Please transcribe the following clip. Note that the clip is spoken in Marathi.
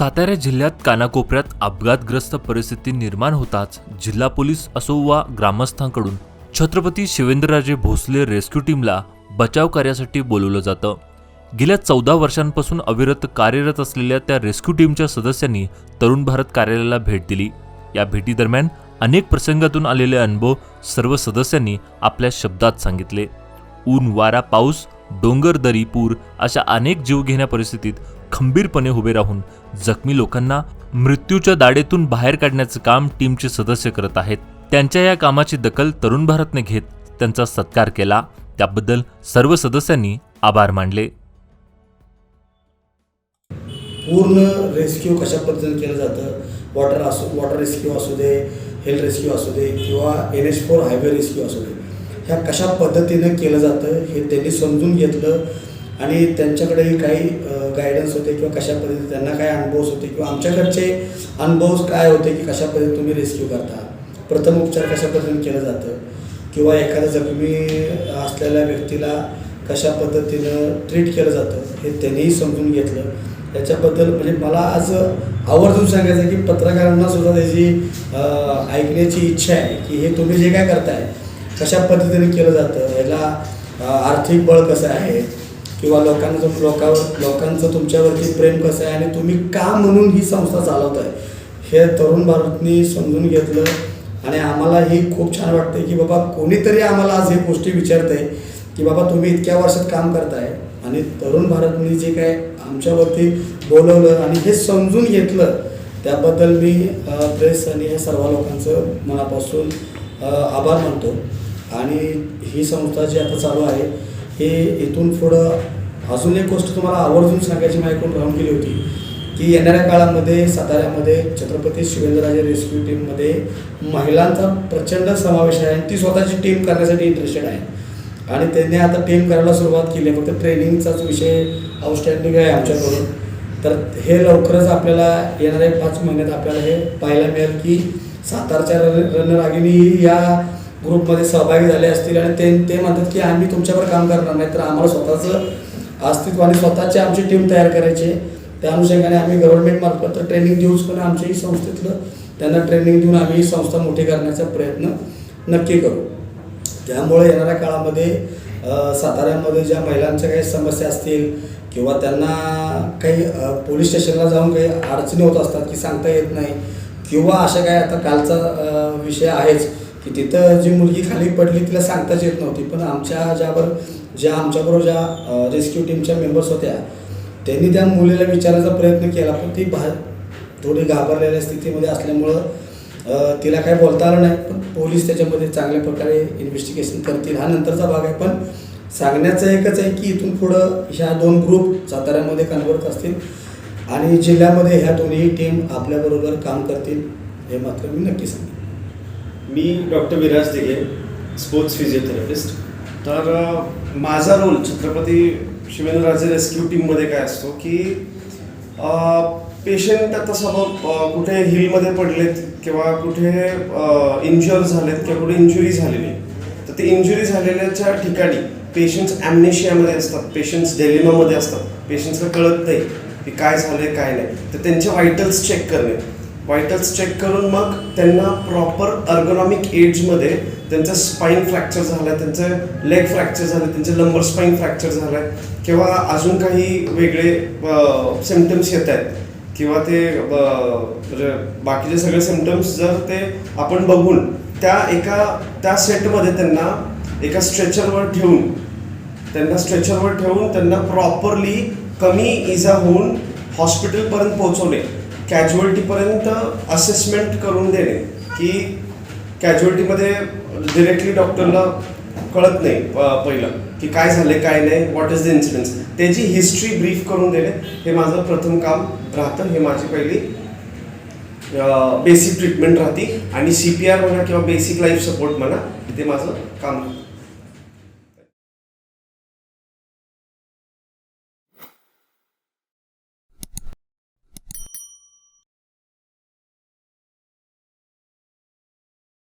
सातारा जिल्ह्यात कानाकोपऱ्यात अपघातग्रस्त परिस्थिती निर्माण होताच जिल्हा पोलीस असो वा ग्रामस्थांकडून छत्रपती शिवेंद्रराजे भोसले रेस्क्यू टीमला बचाव कार्यासाठी बोलवलं जातं. गेल्या चौदा वर्षांपासून अविरत कार्यरत असलेल्या त्या रेस्क्यू टीमच्या सदस्यांनी तरुण भारत कार्यालयाला भेट दिली. या भेटीदरम्यान अनेक प्रसंगातून आलेले अनुभव सर्व सदस्यांनी आपल्या शब्दात सांगितले. ऊन वारा पाऊस डोंगर दरी पूर अशा अनेक जीवघेण्या परिस्थितीत खंबीरपणे उभे राहून जखमी लोकांना मृत्यूच्या दाडेतून बाहेर काढण्याचं काम टीमचे सदस्य करत आहेत. त्यांच्या या कामाची दखल तरुण भारतने घेत त्यांचा सत्कार केला. त्याबद्दल सर्व सदस्यांनी आभार मानले. पूर्ण रेस्क्यू कशा पद्धतीने केलं जातं? वॉटर असू वॉटर रेस्क्यू असू दे हेल्थ रेस्क्यू असू दे किंवा N H four highway rescue असू दे. ह्या कशा पद्धतीनं केलं जातं हे त्यांनी समजून घेतलं. आणि त्यांच्याकडेही काही गायडन्स होते किंवा कशा पद्धतीने त्यांना काय अनुभव होते किंवा आमच्याकडचे अनुभव काय होते की कशा पद्धतीने तुम्ही रेस्क्यू करता? प्रथम उपचार कशा पद्धतीने केलं जातं? किंवा एखाद्या जखमी असलेल्या व्यक्तीला कशा पद्धतीनं ट्रीट केलं जातं? हे त्यांनीही समजून घेतलं. याच्याबद्दल म्हणजे मला आज आवर्जून सांगायचं आहे की पत्रकारांना सुद्धा त्याची ऐकण्याची इच्छा आहे की हे तुम्ही जे काय करताय कशा पद्धतीने केलं जातं? याला आर्थिक बळ कसं आहे? किंवा लोकांना लोकांवर लोकांचं तुमच्यावरती प्रेम कसं आहे आणि तुम्ही का म्हणून ही संस्था चालवताय? हे तरुण भारतनी समजून घेतलं आणि आम्हालाही खूप छान वाटते की बाबा कोणीतरी आम्हाला आज हे गोष्टी विचारत आहे की बाबा तुम्ही इतक्या वर्षात काम करताय आणि तरुण भारतनी जे काय आमच्यावरती बोलवलं आणि हे समजून घेतलं त्याबद्दल मी प्रेस आणि या सर्व लोकांचं मनापासून आभार मानतो. आणि ही संस्था जी आता चालू आहे हे इथून पुढं अजून एक गोष्ट तुम्हाला आवर्जून सांगायची माझ्याकडून राहून गेली होती की येणाऱ्या काळामध्ये साताऱ्यामध्ये छत्रपती शिवेंद्रराजे रेस्क्यू टीममध्ये महिलांचा प्रचंड समावेश आहे आणि ती स्वतःची टीम करण्यासाठी इंटरेस्टेड आहे. आणि त्यांनी आता टीम करायला सुरुवात केली आहे. फक्त ट्रेनिंगचाच विषय आउटस्टँडिंग आहे आमच्याकडून. तर हे लवकरच आपल्याला येणाऱ्या पाच महिन्यात आपल्याला हे पाहायला मिळेल की सातारच्या रन रणरागिणी या ग्रुपमध्ये सहभागी झाले असतील आणि ते ते म्हणतात की आम्ही तुमच्यावर काम करणार नाही. तर आम्हाला स्वतःचं अस्तित्व आणि स्वतःची आमची टीम तयार करायची आहे. त्या अनुषंगाने आम्ही गव्हर्नमेंटमार्फत तर ट्रेनिंग देऊच पण आमच्याही संस्थेतलं त्यांना ट्रेनिंग देऊन आम्ही ही संस्था मोठी करण्याचा प्रयत्न नक्की करू. त्यामुळे येणाऱ्या काळामध्ये साताऱ्यामध्ये ज्या महिलांच्या काही समस्या असतील किंवा त्यांना काही पोलीस स्टेशनला जाऊन काही अडचणी होत असतात की सांगता येत नाही किंवा अशा काय आता कालचा विषय आहेच. की तिथं जी मुलगी खाली पडली तिला सांगताच येत नव्हती. पण आमच्या ज्यावर ज्या आमच्याबरोबर ज्या रेस्क्यू टीमच्या मेंबर्स होत्या त्यांनी त्या मुलीला विचारायचा प्रयत्न केला पण ती भा थोडी घाबरलेल्या स्थितीमध्ये असल्यामुळं तिला काय बोलता आलं नाही. पण पोलीस त्याच्यामध्ये चांगल्या प्रकारे इन्व्हेस्टिगेशन करतील. हा नंतरचा भाग आहे. पण सांगण्याचं एकच आहे की इथून पुढं ह्या दोन ग्रुप साताऱ्यामध्ये कन्वर्ट असतील आणि जिल्ह्यामध्ये ह्या दोन्ही टीम आपल्याबरोबर काम करतील हे मात्र मी नक्की सांगेन. मी doctor Viraj Dighe sports physiotherapist तर माझा रोल छत्रपती शिवेंद्रराजे रेस्क्यू टीममध्ये काय असतो की पेशंट आता समोर कुठे हिलमध्ये पडलेत किंवा कुठे इंज्युअर झालेत किंवा कुठे इंजुरी झालेली तर ते इंजुरी झालेल्याच्या ठिकाणी पेशंट्स ॲमनेशियामध्ये असतात पेशंट्स डेलिमामध्ये असतात पेशंट्सला कळत नाही की काय झालंय काय नाही. तर त्यांचे व्हायटल्स चेक करणे. व्हायटल्स चेक करून मग त्यांना प्रॉपर अर्गोनॉमिक एड्समध्ये त्यांचं स्पाईन फ्रॅक्चर झालं त्यांचं लेग फ्रॅक्चर झालं त्यांचं लंबर स्पाईन फ्रॅक्चर झालं आहे किंवा अजून काही वेगळे सिमटम्स येत आहेत. किंवा ते म्हणजे बाकीचे सगळे सिमटम्स जर ते आपण बघून त्या एका त्या सेटमध्ये त्यांना एका स्ट्रेचरवर ठेवून त्यांना स्ट्रेचरवर ठेवून त्यांना प्रॉपरली कमी इजा होऊन हॉस्पिटलपर्यंत पोहोचवणे. कॅज्युअल्टीपर्यंत असेसमेंट करून देणे की कॅज्युअल्टीमध्ये डिरेक्टली डॉक्टरला कळत नाही प- पहिलं की काय झाले काय नाही व्हॉट इज द इन्सिडन्स त्याची हिस्ट्री ब्रीफ करून देणे हे माझं प्रथम काम राहतं हे माझी पहिली बेसिक ट्रीटमेंट राहते. आणि सी पी आर म्हणा किंवा बेसिक लाईफ सपोर्ट म्हणा ते माझं काम.